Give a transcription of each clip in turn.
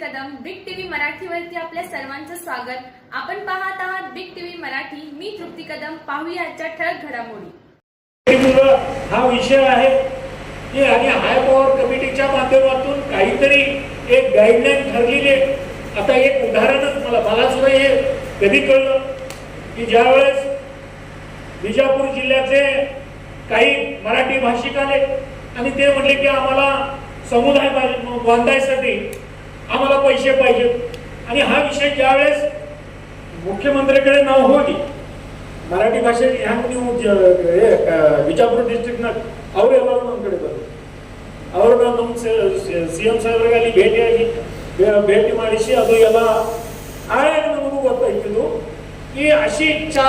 Kadam big TV मराठीवरती आपल्या सर्वांचं स्वागत. आपण पाहत आहात बिग टीव्ही मराठी. मी तृप्ती कदम. पाहूया आजच्या ठळक घडामोडी. हा विषय आहे. की आणि हाय पॉवर कमिटीच्या माध्यमातून काहीतरी एक गाईडलाईन ठरलेली आहे. आता एक उदाहरणच मला मला सुद्धा हे कधी कळलं की ज्यावेळेस विजापूर जिल्ह्याचे काही मराठी भाषिक आले आणि ते म्हटले की आम्हाला समुदाय बांधायसाठी आम्हाला पैसे पाहिजेत आणि हा विषय ज्यावेळेस मुख्यमंत्र्याकडे नाव होती मराठी भाषेत ह्या विजापूर डिस्ट्रिक्ट और औरंगाबादकडे बरोबर औरंगाबाद ಸಿಎಂ ಸಾಹೇಬ್ರಿಗೆ ಭೇಟಿಯಾಗಿ ಭೇಟಿ ಮಾಡಿಸಿ ಅದು ಎಲ್ಲ ಆಯಾಗ ನಮಗೂ ಗೊತ್ತಾಯ್ತಿದ್ದು की अशी इच्छा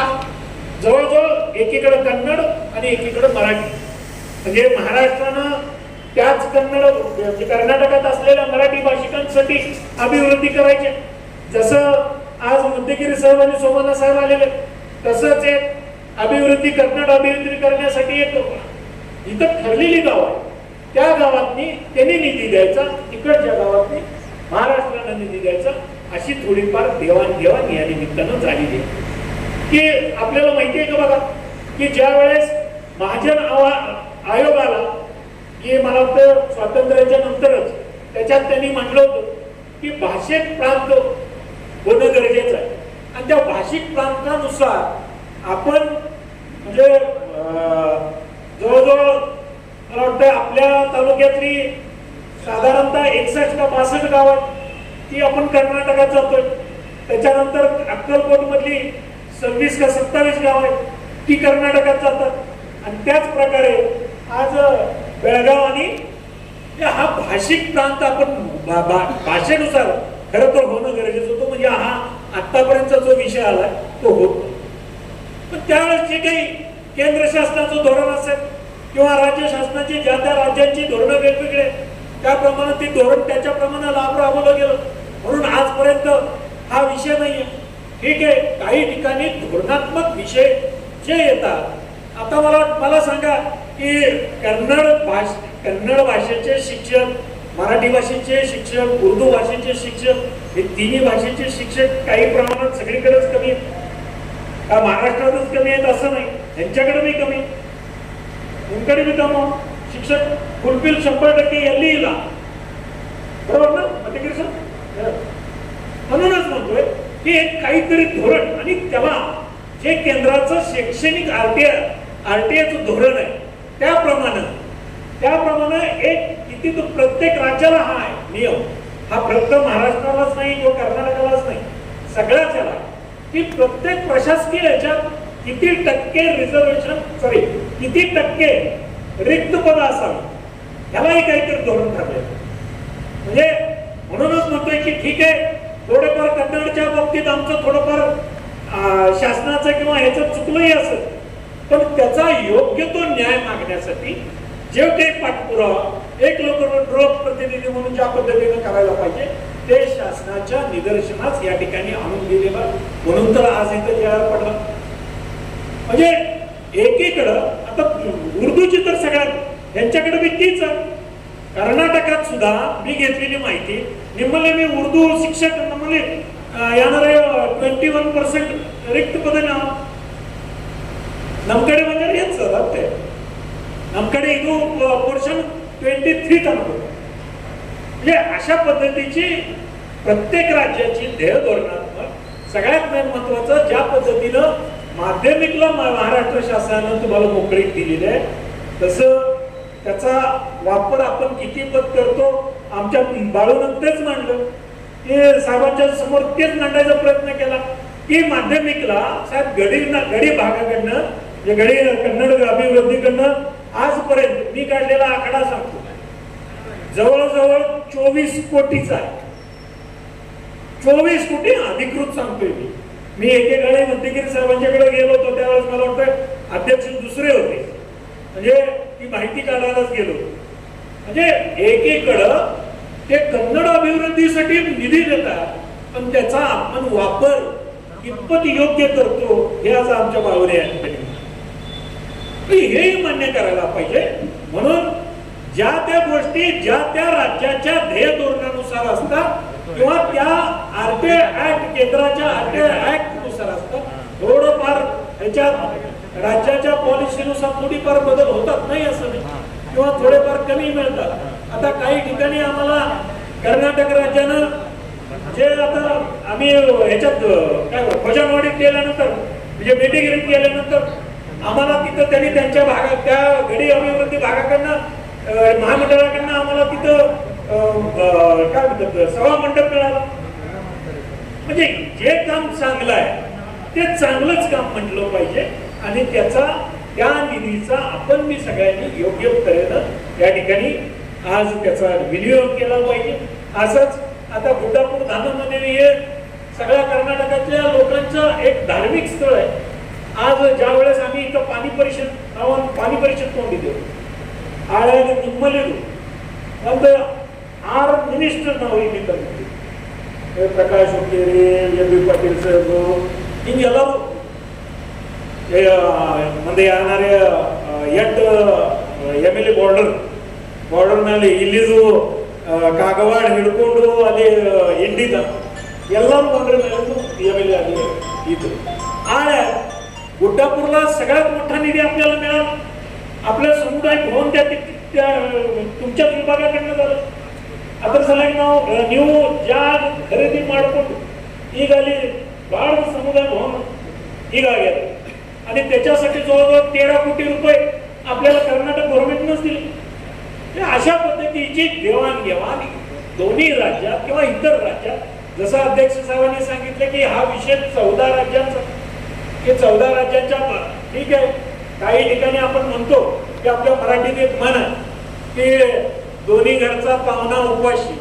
जवळजवळ एकीकडे कन्नड आणि एकीकडे मराठी. म्हणजे महाराष्ट्रानं त्याच कन्नड म्हणजे कर्नाटकात असलेल्या मराठी भाषिकांसाठी अभिवृद्धी करायचे. जसं आज मुद्देगिरी साहेब आणि सोमना साहेब आलेले तसंच एक अभिवृद्धी कन्नड अभिवृद्धी करण्यासाठी एक इथं ठरलेली गाव आहे. त्या गावातनी त्यांनी निधी द्यायचा इकडच्या गावातनी महाराष्ट्रानं निधी द्यायचा अशी थोडीफार देवाणघेवाण या निमित्तानं झालेली की आपल्याला माहिती आहे का बघा की ज्या वेळेस महाजन आवा- आयोगाला की मला वाटतं स्वातंत्र्याच्या नंतरच त्याच्यात त्यांनी म्हटलं होतं की भाषिक प्रांत होणं गरजेचं आहे. आणि त्या भाषिक प्रांतानुसार आपण म्हणजे जवळजवळ मला वाटतं आपल्या तालुक्यातली साधारणतः एकसष्ट का बासष्ट गावात ती आपण कर्नाटकात जातोय. त्याच्यानंतर अक्कलकोटमधली सव्वीस का सत्तावीस गाव आहेत ती कर्नाटकात जातात. आणि त्याच प्रकारे आज बेळगाव आणि हा भाषिक प्रांत आपण भा- भा- भाषेनुसार खरं तर होणं गरजेचं होतं. म्हणजे हा आतापर्यंतचा जो विषय आलाय तो होतो पण त्यावेळेस जे काही केंद्र शासनाचं धोरण असेल किंवा राज्य शासनाची ज्या त्या राज्यांची धोरणं वेगवेगळे त्याप्रमाणे ते धोरण त्याच्याप्रमाणे लाभ राबवलं गेलं. म्हणून आजपर्यंत हा विषय नाहीये. ठीक आहे काही ठिकाणी धोरणात्मक विषय जे येतात आता मला मला सांगा की कन्नड भाष कन्नड भाषेचे शिक्षक मराठी भाषेचे शिक्षक उर्दू भाषेचे शिक्षक हे तिन्ही भाषेचे शिक्षक काही प्रमाणात सगळीकडेच कमी आहेत. का महाराष्ट्रातच कमी आहेत असं नाही. यांच्याकडे मी कमी तुमकडे मी कमी शिक्षक फुलफिल शंभर टक्के यांनी इला बरोबर ना मध्यकृष्ण सर म्हणूनच म्हणतोय की एक काहीतरी धोरण आणि त्याला जे केंद्राचं शैक्षणिक आरटीआय आर टी एचं धोरण आहे. त्याप्रमाणे त्याप्रमाणे एक किती तो प्रत्येक राज्याला हा आहे नियम हा फक्त महाराष्ट्रालाच नाही किंवा कर्नाटकालाच नाही सगळ्याच याला की प्रत्येक प्रशासकीय याच्यात किती टक्के रिझर्वेशन सॉरी किती टक्के रिक्त पद असावी ह्यालाही काहीतरी धोरण ठरले म्हणजे म्हणूनच म्हणतोय की ठीक आहे थोडेफार कन्नडच्या बाबतीत आमचं थोडंफार शासनाचं किंवा ह्याचं चुकलंही असं पण त्याचा योग्य तो न्याय मागण्यासाठी जे काही पाठपुरावा एक लोक लोकप्रतिनिधी म्हणून ज्या पद्धतीने करायला पाहिजे ते शासनाच्या निदर्शनास या ठिकाणी आणून दिलेलं म्हणून तर आज इथं जेव्हा पडलं. म्हणजे एकीकडं आता उर्दूची तर सगळ्यात यांच्याकडे बी तीच कर्नाटकात सुद्धा मी घेतलेली माहिती निम्मले मी उर्दू शिक्षक म्हणजे येणारे ट्वेंटी वन पर्सेंट रिक्त पद ना ನಮ್ಕಡೆ ಬಂದರೆ ಏನು ಸರ್ ಅಷ್ಟೇ ನಮ್ಮ ಕಡೆ ಇದು पोर्शन ट्वेंटी थ्री म्हणजे अशा पद्धतीची प्रत्येक राज्याची ध्येय धोरणात्मक सगळ्यात मेन महत्वाचं ज्या पद्धतीनं माध्यमिकला मा- महाराष्ट्र शासनानं तुम्हाला मोकळीक दिलेली आहे तसं त्याचा वापर आपण किती पद करतो आमच्या बाळूनं तेच मांडलं की साहेबांच्या समोर तेच मांडायचा प्रयत्न केला की माध्यमिकला साहेब गडी गडी भागाकडनं म्हणजे गडी कन्नड अभिवृद्धीकडनं आजपर्यंत मी काढलेला आकडा सांगतो. जवळजवळ चोवीस कोटीचा आहे. चोवीस कोटी अधिकृत सांगतोय मी. मी एकेकाळी मंत्रिगिरी साहेबांच्याकडे गेलो होतो त्यावेळेस मला वाटतं अध्यक्ष दुसरे होते. म्हणजे ती माहिती काढायलाच गेलो म्हणजे एकीकडं ते कन्नड अभिवृद्धीसाठी निधी देतात पण त्याचा आपण वापर कितपत योग्य करतो हे आज आमच्या भावने आहे. हेही मान्य करायला पाहिजे. म्हणून ज्या त्या गोष्टी ज्या त्या राज्याच्या ध्येय धोरणानुसार असतात किंवा त्या आर ऍक्ट केंद्राच्या अटे ऍक्टनुसार असतात थोडंफार ह्याच्यात राज्याच्या पॉलिसीनुसार थोडीफार बदल होतात नाही असं नाही. किंवा थोडेफार कमी मिळतात. आता काही ठिकाणी आम्हाला कर्नाटक राज्यानं जे आता आम्ही ह्याच्यात काय भजनवाडीत गेल्यानंतर म्हणजे मेटिगिरीत गेल्यानंतर आम्हाला तिथं त्यांनी त्यांच्या भागात त्या गडी अभिवृद्धी भागाकडनं महामंडळाकडनं आम्हाला तिथं अं, काय म्हणतात सभा मंडप मिळाला. म्हणजे जे काम चांगलं आहे ते चांगलंच काम म्हटलं पाहिजे आणि त्याचा त्या निधीचा आपण मी सगळ्यांनी योग्य तऱ्हेनं या ठिकाणी आज त्याचा विनियोग केला पाहिजे. असंच आता बुद्धापूर धानमध्ये हे सगळ्या कर्नाटकातल्या लोकांचं एक धार्मिक स्थळ आहे. आज ज्या वेळेस आम्ही इथं पाणी परिषद नावानं पाणी परिषद तोंडी देऊ ಆಳಾಗಿ ನಿಮ್ಮಲ್ಲಿದು ಒಂದು ಆರು ಮಿನಿಸ್ಟರ್ ನಾವು ಇಲ್ಲಿ ತಂದಿದ್ದೀವಿ ಏ ಪ್ರಕಾಶ್ ಹುಕ್ಕೇರಿ ಎಂ ಬಿ ಪಾಟೀಲ್ ಸಾಹೇಬರು ಹಿಂಗೆಲ್ಲರೂ ಏ, ಮುಂದೆ ಯಾರೇ ಎಂಟು M L A border border ಮೇಲೆ ಇಲ್ಲಿದು ಆ, ಕಾಗವಾಡ ಹಿಡ್ಕೊಂಡು ಅಲ್ಲಿ ಇಂಡಿದ ಎಲ್ಲರೂ ಬಂದ್ರೆ ಮೇಲೆ एम एल ए आली इथं आणि गोड्डापूरला सगळ्यात मोठा निधी आपल्याला मिळाला. आपल्या समुदाय भवन त्या तुमच्याच विभागाकडनं झालं. आता सगळ्यांना नाव ನಾವು ನೀವು ಜಾಗ ಖರೀದಿ ಮಾಡಿಕೊಂಡು ಈಗ ಅಲ್ಲಿ ಭಾಳ ಸಮುದಾಯ ಭವನ ಹೀಗಾಗಿ आणि त्याच्यासाठी जवळजवळ तेरा कोटी रुपये आपल्याला कर्नाटक गव्हर्नमेंटनंच दिले. म्हणजे अशा पद्धतीची देवाणघेवाण दोन्ही राज्यात किंवा इतर राज्यात. जसं अध्यक्ष साहेबांनी सांगितलं की हा विषय चौदा राज्यांचा. हे चौदा राज्यांच्या ठीक आहे. काही ठिकाणी आपण म्हणतो की आपल्या मराठीत एक म्हण आहे की दोन्ही घरचा पाहुणा उपाशी